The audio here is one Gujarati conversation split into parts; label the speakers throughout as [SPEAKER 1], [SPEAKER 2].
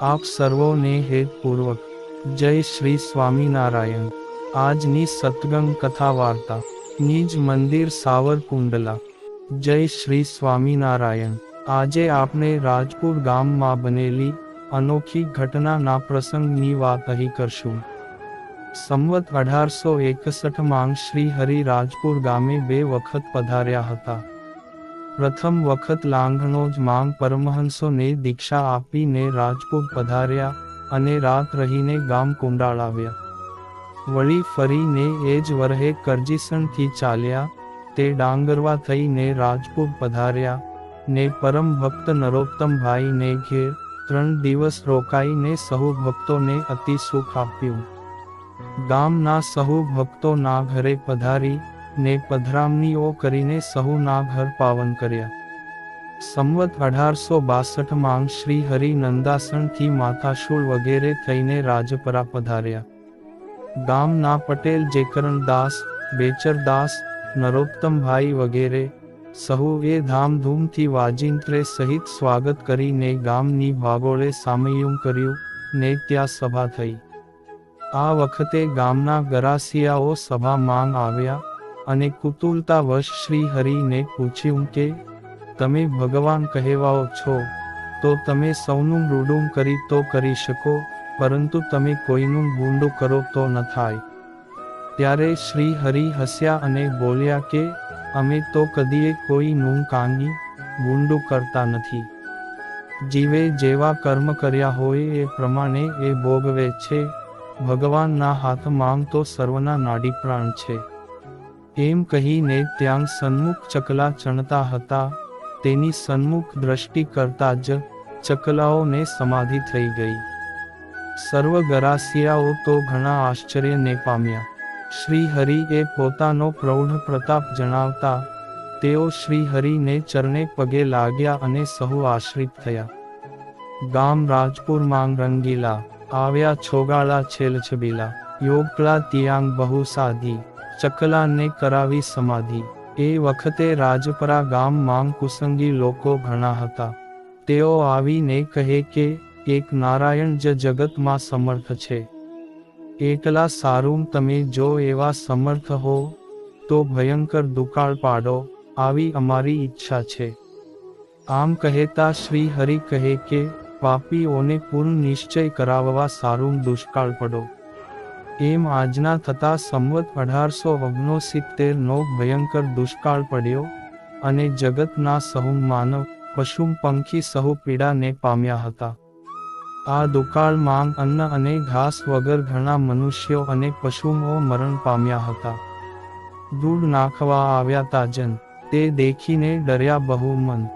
[SPEAKER 1] આપ સર્વોને હેતપૂર્વક જય શ્રી સ્વામિનારાયણ. આજની સતગંગ કથા વાર્તા. નિજ મંદિર સાવરકુંડલા. જય શ્રી સ્વામિનારાયણ. આજે આપણે રાજપુર ગામમાં બનેલી અનોખી ઘટનાના પ્રસંગની વાત અહીં કરશું. સંવત અઢારસો એકસઠમાં શ્રી હરિ રાજપુર ગામે બે વખત પધાર્યા હતા. પ્રથમ વખત લાંઘણો જ માંગ પરમહંસોને દીક્ષા આપીને રાજકોટ પધાર્યા અને રાત રહીને ગામ કુંડાળાવ્યા. વળી ફરીને એ જ વરહે કરજીસણથી ચાલ્યા, તે ડાંગરવા થઈને રાજકોટ પધાર્યા ને પરમ ભક્ત નરોત્તમભાઈને ઘેર ત્રણ દિવસ રોકાઈને સહુ ભક્તોને અતિ સુખ આપ્યું. ગામના સહુ ભક્તોના ઘરે પધારી ને પધરામણીઓ કરીને સહુના ઘર પાવન કર્યા. સંવત અઢારસો બાસઠમાં શ્રી હરિ નંદાસણથી માથાશૂળ વગેરે થઈને રાજપરા પધાર્યા. ગામના પટેલ જેકરણદાસ, બેચરદાસ, નરોત્તમભાઈ વગેરે સહુએ ધામધૂમથી વાજિંત્રે સહિત સ્વાગત કરીને ગામની ભાગોળે સામયું કર્યું ને ત્યાં સભા થઈ. આ વખતે ગામના ગરાસિયાઓ સભા માંગ આવ્યા અને કુતુલતાવશ શ્રી હરિને પૂછ્યું કે, તમે ભગવાન કહેવાઓ છો, તો તમે સૌનું રૂડું કરી તો કરી શકો, પરંતુ તમે કોઈનું ગુંડું કરો તો ન થાય. ત્યારે શ્રી હરિ હસ્યા અને બોલ્યા કે, અમે તો કદીએ કોઈનું કાંગી, ગુંડું કરતા નથી. જીવે જેવા કર્મ કર્યા હોય એ પ્રમાણે એ ભોગવે છે. ભગવાનના હાથમાં તો સર્વના નાડી પ્રાણ છે. એમ કહીને ત્યાં સન્મુખ ચકલા ચણતા હતા. તેની સન્મુખ દ્રષ્ટિ કરતા જ ચકલાઓને સમાધિ થઈ ગઈ. સર્વ ગરાસિયાઓ તો ઘણા આશ્ચર્યને પામ્યા. શ્રી હરિએ પોતાનો પ્રૌઢ પ્રતાપ જણાવતા, તેઓ શ્રી હરિને ચરણે પગે લાગ્યા અને સહુ આશ્રિત થયા. ગામ રાજપુર માંગ રંગીલા, આવ્યા છોગાળા છેલછબીલા, યોગલા તિયાંગ બહુ સાધી. ચકલાને કરાવી સમાધિ. એ વખતે રાજપરા ગામ માંગ કુસંગી લોકો ઘણા હતા. તેઓ આવીને કહે કે, એક નારાયણ જ જગતમાં સમર્થ છે. એકલા સારું તમે જો એવા સમર્થ હો, તો ભયંકર દુકાળ પાડો, આવી અમારી ઈચ્છા છે. આમ કહેતા શ્રી હરિ કહે કે, પાપીઓને પૂર્ણ નિશ્ચય કરાવવા સારું દુષ્કાળ પડો. એમ આજના થતા સંવત અઢારસો ઓગણસિત્તેર નો ભયંકર દુષ્કાળ પડ્યો અને જગતના સહુ માનવ, પશુ, પંખી સહુ પીડાને પામ્યા હતા. આ દુકાળ માંગ અન્ન અને ઘાસ વગર ઘણા મનુષ્યો અને પશુઓ મરણ પામ્યા હતા. દૂધ નાખવા આવ્યા તાજન તે દેખીને ડર્યા બહુ મન.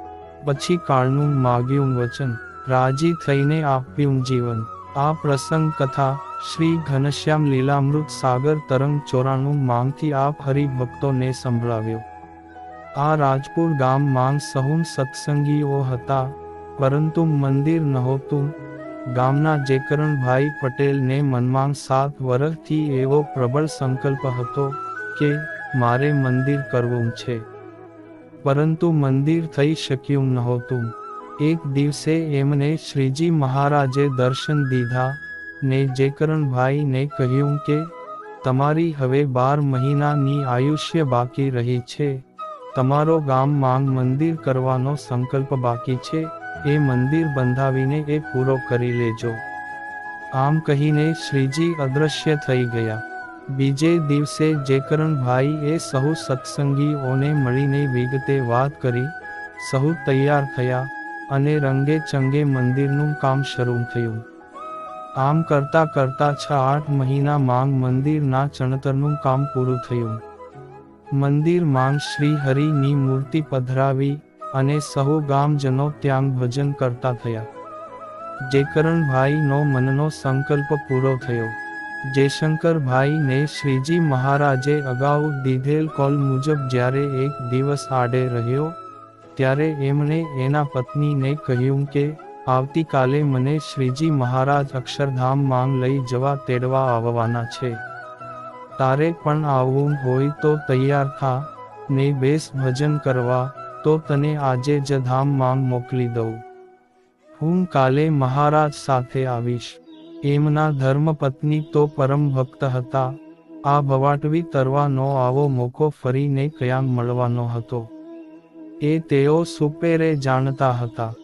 [SPEAKER 1] પછી કાળનું માગ્યું વચન, રાજી થઈને આપ્યું જીવન. આ પ્રસંગ કથા શ્રી ઘનશ્યામ લીલામૃત સાગર તરંગ ચોરાણું માંગથી આપ હરિભક્તોને સંભળાવ્યો. આ રાજપુર ગામ માંગ સહુમ સત્સંગીઓ હતા, પરંતુ મંદિર નહોતું. ગામના જેકરણભાઈ પટેલને મનમાં સાત વર્ષથી એવો પ્રબળ સંકલ્પ હતો કે, મારે મંદિર કરવું છે. પરંતુ મંદિર થઈ શક્યું નહોતું. એક દિવસે એમને શ્રીજી મહારાજે દર્શન દીધા. ને જેકરણભાઈને કહ્યું કે, તમારી હવે બાર મહિનાની આયુષ્ય બાકી રહી છે. તમારો ગામ માંગ મંદિર કરવાનો સંકલ્પ બાકી છે. એ મંદિર બંધાવીને એ પૂરો કરી લેજો. આમ કહીને શ્રીજી અદૃશ્ય થઈ ગયા. બીજે દિવસે જેકરણભાઈ એ સહુ સત્સંગીઓને મળીને વિગતે વાત કરી. સહુ તૈયાર થયા અને રંગે ચંગે મંદિરનું કામ શરૂ થયું. આમ કરતા કરતા છ આઠ મહિના માંગ મંદિરના ચણતરનું કામ પૂરું થયું. મંદિર માંગ શ્રી હરિની મૂર્તિ પધરાવી અને સહુ ગામજનો ત્યાં ભજન કરતા થયા. જેકરણભાઈનો મનનો સંકલ્પ પૂરો થયો. જયશંકરભાઈને શ્રીજી મહારાજે અગાઉ દીધેલ કોલ મુજબ જ્યારે એક દિવસ આડે રહ્યો, ત્યારે એમણે એના પત્નીને કહ્યું કે આવતીકાલે મને શ્રીજી મહારાજ અક્ષરધામ માંગ લઈ જવા તેડવા આવવાના છે. તારે પણ આવવું હોય તો તૈયાર થા, ને બેસ ભજન કરવા, તો તને આજે જ ધામ માંગ મોકલી દઉં. હું કાલે મહારાજ સાથે આવીશ. એમના ધર્મપત્ની તો પરમ ભક્ત હતા. આ ભવાટવી તરવાનો આવો મોકો ફરીને ક્યાંક મળવાનો હતો? એ તેઓ સુપેરે જાણતા હતા.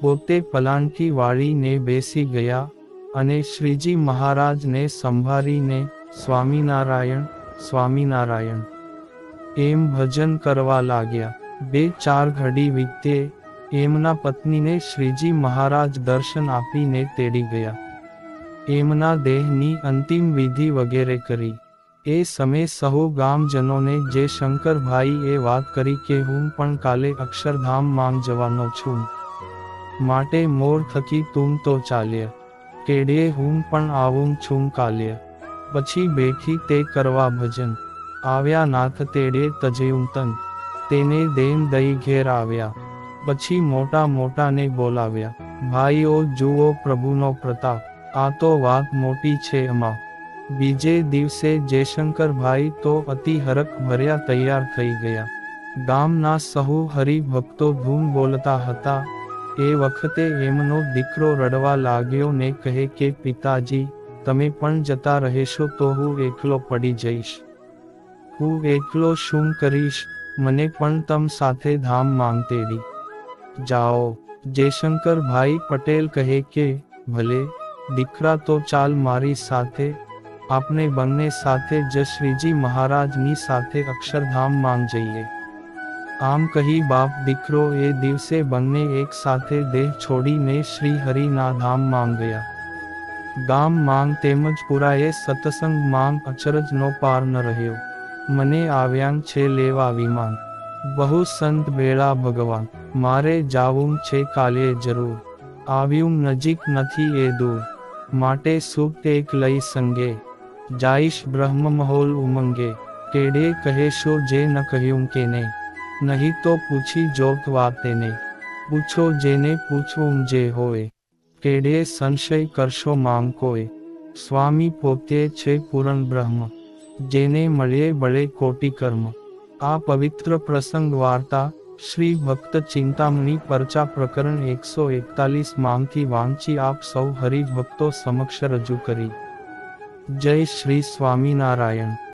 [SPEAKER 1] પોતે પલાંકી વાળીને બેસી ગયા અને શ્રીજી મહારાજને સંભાળીને સ્વામિનારાયણ સ્વામિનારાયણ. એમ ભજન કરવા લાગ્યા. બે ચાર ઘડી વીતે, એમના પત્નીને શ્રીજી મહારાજ દર્શન આપીને તેડી ગયા. એમના દેહની અંતિમ વિધિ વગેરે કરી. એ સમયે સહુ ગામજનોને જે શંકરભાઈ એ વાત કરી કે હું પણ કાલે અક્ષરધામ માંગ જવાનો છું. માટે મોર થકી તું તો ચાલ્ય. કેડે હું પણ આવું છું કાલ્ય. પછી બેઠી તે કરવા ભજન. આવ્યા નાથ તેડે તજયું તન. તેને દેન દઈ ઘેર આવ્યા. પછી મોટા મોટાને બોલાવ્યા. ભાઈઓ, જુઓ પ્રભુનો પ્રતાપ. આ તો વાત મોટી છે એમાં. બીજે દિવસે જયશંકરભાઈ તો અતિ હરખ ભર્યા તૈયાર થઈ ગયા. ગામના સહુ હરિભક્તો ધૂમ બોલતા હતા. એ વખતે એમનો દીકરો રડવા લાગ્યો ને કહે કે, પિતાજી, તમે પણ જતા રહેશો તો હું એકલો પડી જઈશ. હું એકલો શું કરીશ? મને પણ તમ સાથે ધામ માંગતેડી. જાઓ. જયશંકરભાઈ પટેલ કહે કે, ભલે, દીકરા તો ચાલ મારી સાથે. આપણે બંને સાથે જ શ્રીજી મહારાજની સાથે અક્ષરધામ માંગ જઈએ. આમ કહી બાપ દીકરો, એ દિવસે બંને એક સાથે દેહ છોડીને શ્રી હરિના ધામ માંગ ગયા. ગામ માંગ તેમજ પુરાએ સત્સંગ માંગ અચરજનો પાર ન રહ્યો. મને આવ્યાં છે લેવા વિમાન. બહુ સંત બેળા ભગવાન, મારે જાવું છે કાલે જરૂર. આવ્યું નજીક નથી એ દૂર. માટે સુખ એક લઈ સંગે. જાઈશ બ્રહ્મ મહોલ ઉમંગે. કેડે કહેશો જે ન કહ્યું કે ને નહીં તો પૂછી જોત વાતેને. પૂછો જેને પૂછવું જે હોય. કેડે સંશય કરશો માંગ કોઈ. સ્વામી પોતે છે પૂરણ બ્રહ્મ. જેને મળે બળે કોટી કર્મ. આ પવિત્ર પ્રસંગ વાર્તા શ્રી ભક્ત ચિંતામણી પરચા પ્રકરણ એકસો એકતાલીસમાંથી વાંચી આપ સૌ હરિભક્તો સમક્ષ રજૂ કરી. જય શ્રી સ્વામિનારાયણ.